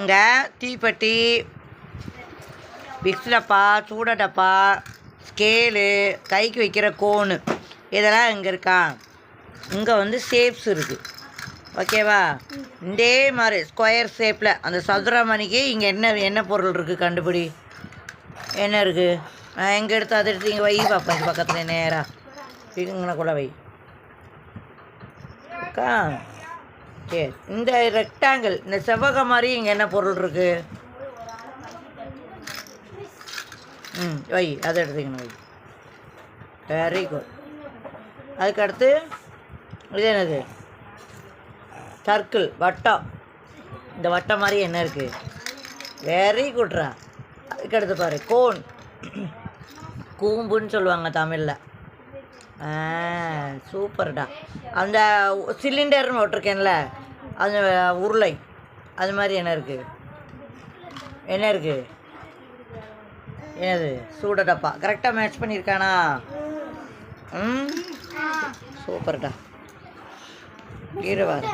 இங்கே தீப்பெட்டி விக்ஸ் டப்பா சூட டப்பா ஸ்கேலு கைக்கு வைக்கிற கோனு இதெல்லாம் இங்கே இருக்கா? இங்கே வந்து ஷேப்ஸ் இருக்குது ஓகேவா இதே மாதிரி ஸ்கொயர் ஷேப்பில் அந்த சதுரமணிக்கு இங்கே என்ன என்ன பொருள் இருக்குது கண்டுபிடி? என்ன இருக்குது நான் எங்கே எடுத்து அதை எடுத்து இங்கே வை பார்ப்பேன் இது பக்கத்தில் நேராக கூட வை. அக்கா. சரி இந்த ரெக்டாங்கிள் இந்த செவ்வக மாதிரி இங்கே என்ன பொருள் இருக்குது ம் வை அதை எடுத்துக்கணும் வை. வெரி குட் அதுக்கடுத்து இது என்னது? சர்க்கிள் வட்டம். இந்த வட்டம் மாதிரி என்ன இருக்குது வெரி குட்ரா அதுக்கு அடுத்து பாரு கோன் கூம்புன்னு சொல்லுவாங்க தமிழில். ஆ சூப்பர்டா. அந்த சிலிண்டர்னு விட்டுருக்கேன்ல அந்த உருளை. அது மாதிரி என்ன இருக்குது என்ன இருக்குது என்னது? சூட டப்பா. கரெக்டாக மேட்ச் பண்ணியிருக்கானா ம்? சூப்பர்டா. கீரை வாரு